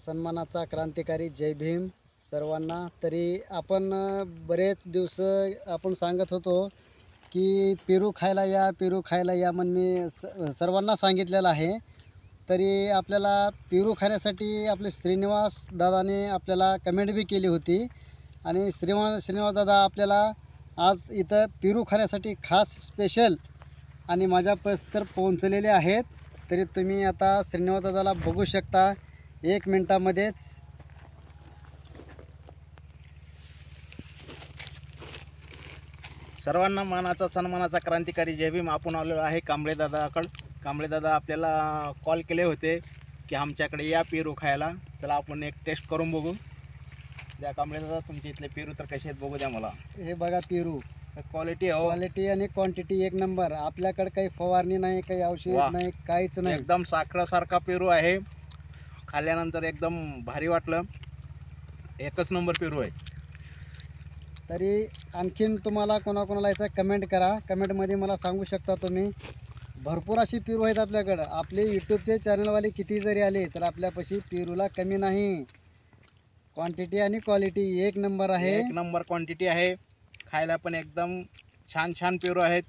सन्मानाचा क्रांतिकारी जय भीम सर्वांना. तरी आपण बरेच दिवस आपण सांगत होतो की पेरू खायला या पेरू खायला या म्हणून मी स सर्वांना सांगितलेलं आहे. तरी आपल्याला पेरू खाण्यासाठी आपले श्रीनिवास दादाने आपल्याला कमेंट बी केली होती. आणि श्रीनिवास श्रीनिवास दादा आपल्याला आज इथं पेरू खाण्यासाठी खास स्पेशल आणि माझ्यापास तर पोहोचलेले आहेत. तरी तुम्ही आता श्रीनिवास दादाला बघू शकता. एक मिनटामध्येच. सर्वांना मानाचा सन्मानाचा क्रांतिकारी जय भीम. आपण आलेलो आहे कांबळे दादाकडं. कांबळे दादा आपल्याला कॉल केले होते की आमच्याकडे या पेरू खायला. चला आपण एक टेस्ट करून बघू. द्या कांबळे दादा तुमच्या इथले पेरू तर कसे आहेत बघू द्या मला. हे बघा पेरू. क्वालिटी हो. क्वालिटी आणि क्वांटिटी एक नंबर आपल्याकडे काही फवारणी नाही काही. औषध नाही काहीच नाही. एकदम साखरासारखा पेरू आहे. खाल्ल्यानंतर एकदम भारी वाटलं. एकच नंबर पेरू आहे. तरी आणखीन तुम्हाला कोणाकोणाला याचं कमेंट करा. कमेंटमध्ये मला सांगू शकता तुम्ही. भरपूर अशी पेरू आहेत आपल्याकडं. आपले यूट्यूबचे चॅनलवाले किती जरी आले तर आपल्यापाशी पेरूला कमी नाही. क्वांटिटी आणि क्वालिटी एक नंबर आहे. एक नंबर क्वांटिटी आहे. खायला पण एकदम छान छान पेरू आहेत.